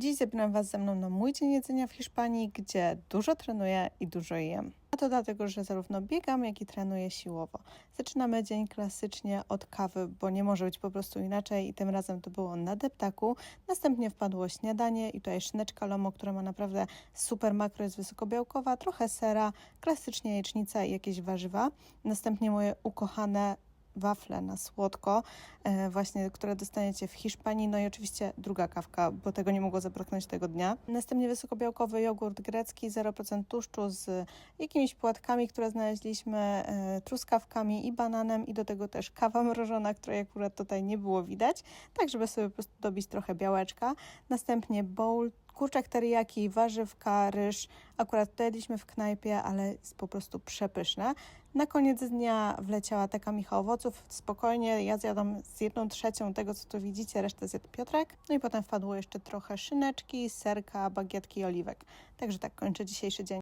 Dziś zabieram Was ze mną na mój dzień jedzenia w Hiszpanii, gdzie dużo trenuję i dużo jem. A to dlatego, że zarówno biegam, jak i trenuję siłowo. Zaczynamy dzień klasycznie od kawy, bo nie może być po prostu inaczej i tym razem to było na deptaku. Następnie wpadło śniadanie i tutaj szyneczka lomo, która ma naprawdę super makro, jest wysokobiałkowa, trochę sera, klasycznie jajecznica i jakieś warzywa. Następnie moje ukochane wafle na słodko, e, właśnie, które dostaniecie w Hiszpanii. No i oczywiście druga kawka, bo tego nie mogło zabraknąć tego dnia. Następnie wysokobiałkowy jogurt grecki, 0% tłuszczu z jakimiś płatkami, które znaleźliśmy, e, truskawkami i bananem i do tego też kawa mrożona, której akurat tutaj nie było widać, tak żeby sobie po prostu dobić trochę białeczka. Następnie bowl kurczak teriyaki, warzywka, ryż. Akurat to jedliśmy w knajpie, ale jest po prostu przepyszne. Na koniec dnia wleciała taka micha owoców. Spokojnie, ja zjadam z jedną trzecią tego, co tu widzicie, resztę zjadł Piotrek. No i potem wpadło jeszcze trochę szyneczki, serka, bagietki i oliwek. Także tak kończę dzisiejszy dzień.